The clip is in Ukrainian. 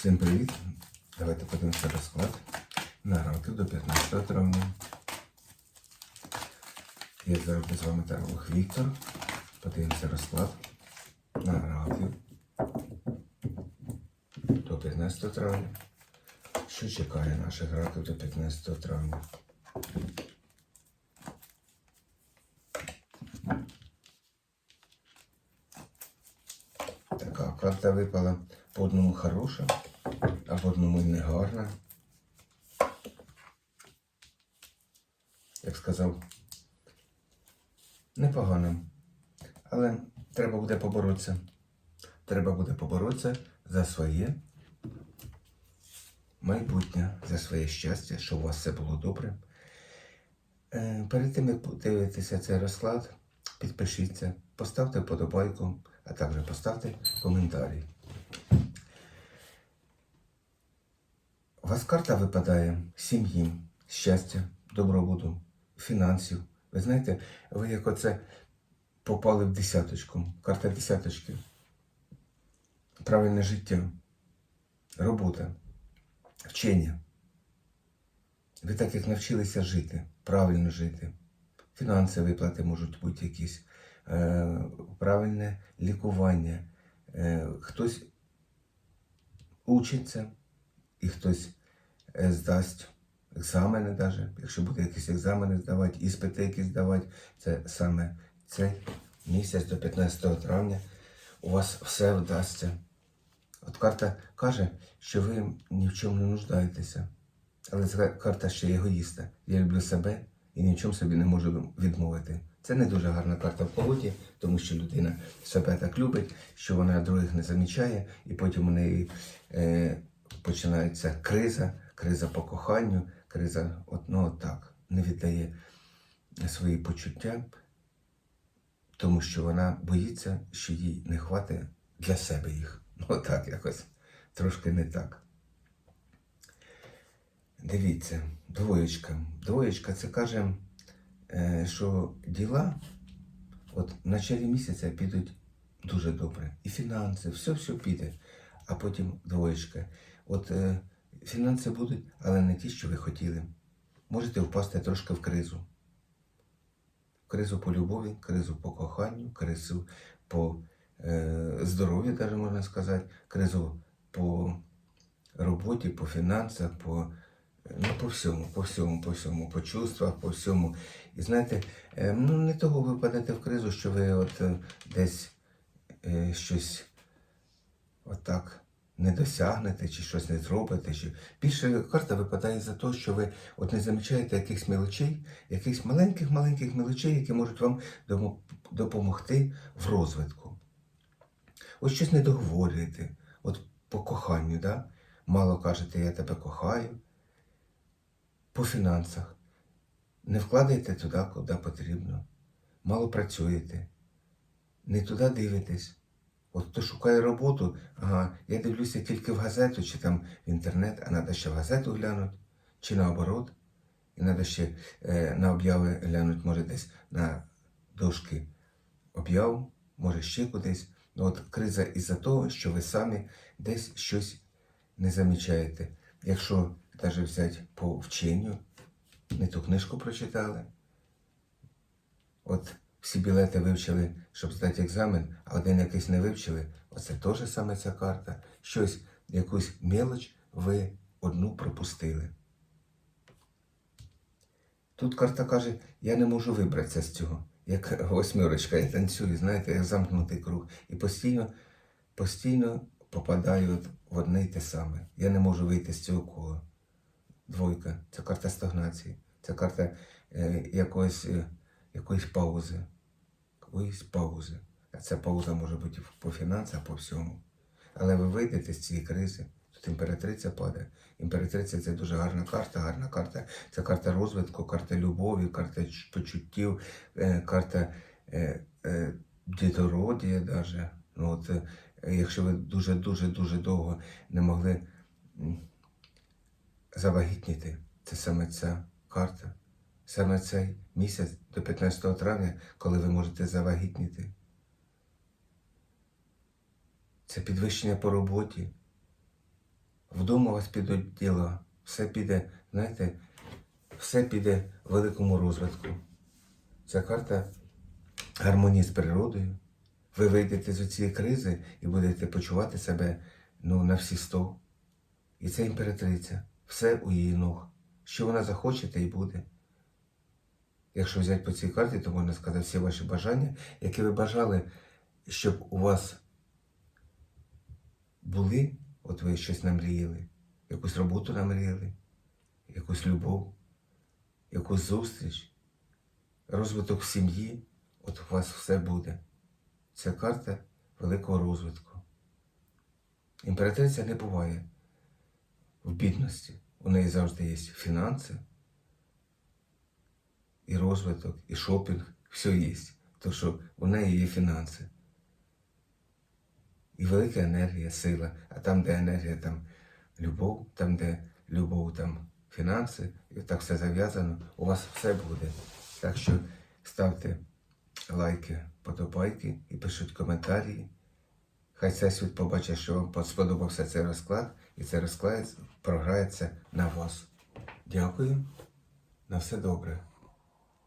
Всім привіт! Давайте подивимося розклад на ранки до 15 травня. Я завжди з вами Таролог Віктор. Подивимося розклад на ранки до 15 травня. Що чекає наших ранків до 15 травня? Така карта випала по одному хороша, а по одному не гарна. Як сказав, непогано. Але треба буде поборотися. Треба буде поборотися за своє майбутнє, за своє щастя, щоб у вас все було добре. Е, Перед тим, як подивитися цей розклад, підпишіться, поставте вподобайку, а також поставте коментарі. Вас карта випадає сім'ї, щастя, добробуту, фінансів. Ви знаєте, ви як оце попали в десяточку. Карта десяточки. Правильне життя, робота, вчення. Ви так як навчилися жити, правильно жити. Фінанси виплати можуть бути якісь, е, правильне лікування. Е, хтось учиться і хтось здасть екзамени, навіть, якщо буде якісь екзамени здавати, іспити якісь здавати, це саме цей місяць до 15 травня у вас все вдасться. От карта каже, що ви ні в чому не нуждаєтеся. Але ця карта ще егоїста. Я люблю себе і ні в чому собі не можу відмовити. Це не дуже гарна карта в погоді, тому що людина себе так любить, що вона других не замічає, і потім у неї е, починається криза, криза по коханню, криза от, ну, так, не віддає свої почуття, тому що вона боїться, що їй не хватить для себе їх. Ну так якось трошки не так. Дивіться, двоєчка. Двоєчка це каже, е, що діла от в началі місяця підуть дуже добре. І фінанси, все все піде. А потім двоєчка. От е, фінанси будуть, але не ті, що ви хотіли. Можете впасти трошки в кризу. Кризу по любові, кризу по коханню, кризу по е, здоров'ю, навіть можна сказати, кризу по роботі, по фінансах, по, ну, по всьому, по всьому, по всьому, по чувствах, по всьому. І знаєте, е, ну не того ви впадете в кризу, що ви от е, десь е, щось отак не досягнете, чи щось не зробите. Чи... Більше карта випадає за те, що ви от не замічаєте якихось мелочей, якихось маленьких-маленьких мелочей, які можуть вам допомогти в розвитку. Ось щось не договорюєте, от по коханню, да? мало кажете, я тебе кохаю. По фінансах. Не вкладаєте туди, куди потрібно. Мало працюєте. Не туди дивитесь. От хто шукає роботу, ага, я дивлюся тільки в газету чи там в інтернет, а треба ще в газету глянути, чи наоборот. І треба ще е, на обяви глянути, може десь на дошки об'яв, може ще кудись. Ну, от криза із-за того, що ви самі десь щось не замічаєте. Якщо навіть взяти по вченню, не ту книжку прочитали. От всі білети вивчили, щоб здати екзамен, а один якийсь не вивчили. Оце теж саме ця карта. Щось, якусь мелоч ви одну пропустили. Тут карта каже, я не можу вибратися з цього. Як восьмерочка, я танцюю, знаєте, як замкнутий круг. І постійно, постійно попадаю в одне й те саме. Я не можу вийти з цього кола. Двойка це карта стагнації, це карта е, якоїсь, е, якоїсь паузи. Якоїсь паузи. А ця пауза може бути по фінансах, по всьому. Але ви вийдете з цієї кризи, тут імператриця падає. Імператриця це дуже гарна карта, гарна карта. Це карта розвитку, карта любові, карта почуттів, е, карта е, е, дідородія даже. Ну, от, якщо ви дуже-дуже-дуже довго не могли завагітніти, це саме ця карта. Саме цей місяць до 15 травня, коли ви можете завагітніти. Це підвищення по роботі, вдома у вас підуть діла, все піде, знаєте, все піде в великому розвитку. Ця карта гармонії з природою. Ви вийдете з цієї кризи і будете почувати себе ну, на всі сто. І це імператриця. Все у її ног. Що вона захоче, те й буде. Якщо взяти по цій карті, то можна сказати всі ваші бажання, які ви бажали, щоб у вас були, от ви щось намріяли, якусь роботу намріяли, якусь любов, якусь зустріч, розвиток сім'ї, от у вас все буде. Це карта великого розвитку. Імператриця не буває в бідності. У неї завжди є фінанси, і розвиток, і шопінг, все є. Тому що у неї є фінанси. І велика енергія, сила. А там, де енергія, там любов, там, де любов, там фінанси, і так все зав'язано, у вас все буде. Так що ставте лайки, подобайки і пишіть коментарі. Хай цей світ побачить, що вам сподобався цей розклад, і цей розклад програється на вас. Дякую. На все добре.